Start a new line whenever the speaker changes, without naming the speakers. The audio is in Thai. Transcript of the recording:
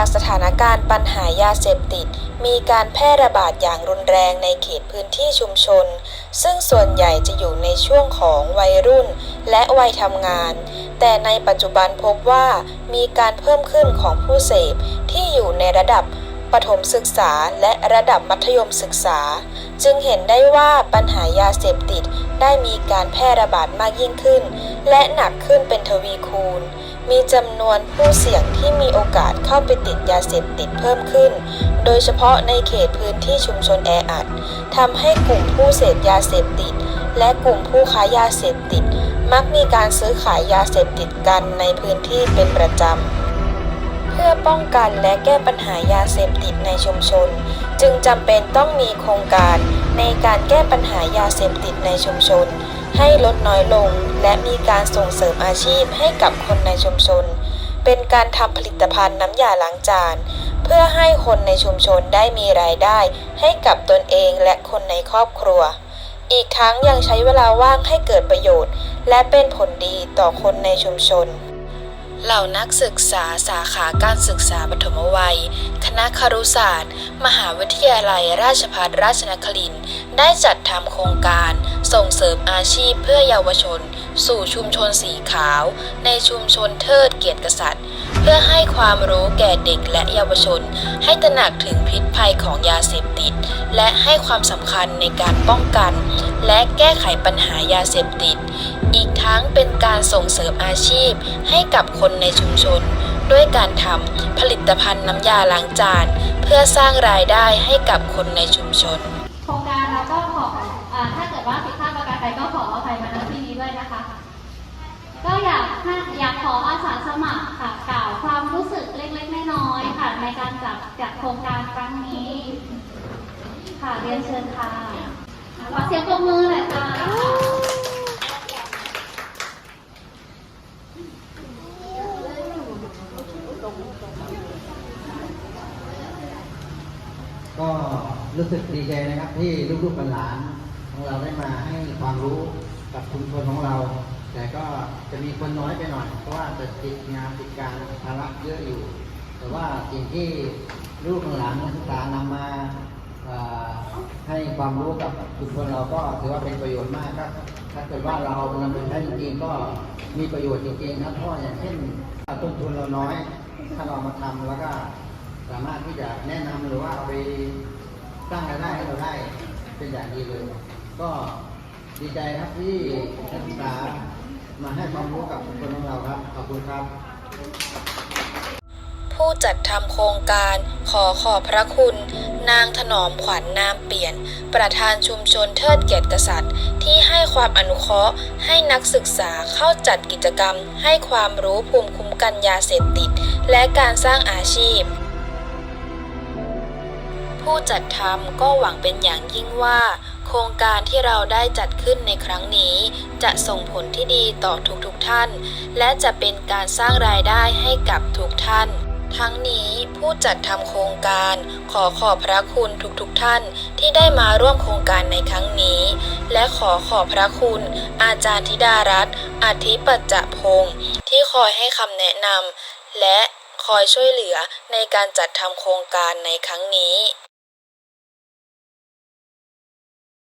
จากสถานการณ์ปัญหายาเสพติด มีการแพร่ระบาดอย่างรุนแรงในเขตพื้นที่ชุมชน ซึ่งส่วนใหญ่จะอยู่ในช่วงของวัยรุ่นและวัยทำงาน แต่ในปัจจุบันพบว่ามีการเพิ่มขึ้นของผู้เสพที่อยู่ในระดับ ประถมศึกษาและระดับมัธยมศึกษา จึงเห็นได้ว่าปัญหายาเสพติดได้มีการแพร่ระบาดมากยิ่งขึ้น และหนักขึ้นเป็นทวีคูณ มีจำนวนผู้เสี่ยงที่มีโอกาสเข้าไปติดยาเสพติดเพิ่มขึ้น โดยเฉพาะในเขตพื้นที่ชุมชนแออัดทำให้กลุ่มผู้เสพยาเสพติด และกลุ่มผู้ค้ายาเสพติด มักมีการซื้อขายยาเสพติดกันในพื้นที่เป็นประจำ พื่อป้องกันและแก้ปัญหายาเสพติดในชุมชน จึงจำเป็นต้องมีโครงการในการแก้ปัญหายาเสพติดในชุมชน ให้ลดน้อยลง และมีการส่งเสริมอาชีพให้กับคนในชุมชน เป็นการทำผลิตภัณฑ์น้ำยาล้างจาน เพื่อให้คนในชุมชนได้มีรายได้ ให้กับตนเองและคนในครอบครัว อีกทั้งยังใช้เวลาว่างให้เกิดประโยชน์ และเป็นผลดีต่อคนในชุมชน เหล่านักศึกษาสาขาการศึกษาปฐมวัย คณะครุศาสตร์ มหาวิทยาลัยราชภัฏราชนครินทร์ ได้จัดทำโครงการส่งเสริมอาชีพเพื่อเยาวชน สู่ชุมชนสีขาว ในชุมชนเทิดเกียรติกษัตริย์ เพื่อให้ความรู้แก่เด็กและเยาวชน ให้ตระหนักถึงพิษภัยของยาเสพติด และให้ความสำคัญในการป้องกัน และแก้ไขปัญหายาเสพติด อีกทั้งเป็นการส่งเสริมอาชีพให้กับคนในชุมชน ด้วยการทำผลิตภัณฑ์น้ำยาล้างจาน เพื่อสร้างรายได้ให้กับคนในชุมชน
โครงการเราก็ขออ่าถ้าเกิดว่าผิดพลาดประการใดก็ขออภัยมาณที่นี้ด้วยนะคะ ก็อยากอยากขออาสาสมัครค่ะกล่าวความรู้สึกเล็กๆน้อยๆค่ะในการจัดจัดโครงการครั้งนี้ ค่ะเรียนเชิญค่ะขอเสียงปรบมือหน่อยค่ะ
ก็ รู้สึกดีใจนะครับที่ลูกๆหลานของเราได้มาให้ความรู้กับชุมชนของเรา แต่ก็จะมีคนน้อยไปหน่อย เพราะว่าจะติดงานติดการภาระเยอะอยู่ แต่ว่าสิ่งที่ลูกหลานนักศึกษานำมาให้ความรู้กับชุมชนเราก็ถือว่าเป็นประโยชน์มากครับถ้าเกิดว่าเรานำไปใช้จริงๆก็มีประโยชน์จริงๆครับเพราะอย่างเช่นต้นทุนเราน้อย ถ้าเรามาทำแล้วก็สามารถที่จะแนะนำหรือว่าเอาไป สร้างรายได้ให้เราได้เป็นอย่างดีเลย ก็ดีใจครับที่นักศึกษามาให้ความรู้กับคนของเราครับ ขอบคุณครับ
ผู้จัดทำโครงการขอขอบพระคุณ นางถนอมขวัญนนามเปลี่ยน ประธานชุมชนเทิดเกียรติกษัตริย์ ที่ให้ความอนุเคราะห์ ให้นักศึกษาเข้าจัดกิจกรรม ให้ความรู้ภูมิคุ้มกันยาเสพติด และการสร้างอาชีพ ผู้จัดทำก็หวังเป็นอย่างยิ่งว่า โครงการที่เราได้จัดขึ้นในครั้งนี้ จะส่งผลที่ดีต่อทุกๆทท่าน และจะเป็นการสร้างรายได้ให้กับทุกท่านทั้งนี้ผู้จัดทำโครงการขอขอบพระคุณทุกๆทท่านที่ได้มาร่วมโครงการในครั้งนี้ และขอขอบพระคุณ อาจารย์ธิดารัตน์อาทิปัจจพงศ์ที่คอยให้คำแนะนำและคอยช่วยเหลือในการจัดทำโครงการในครั้งนี้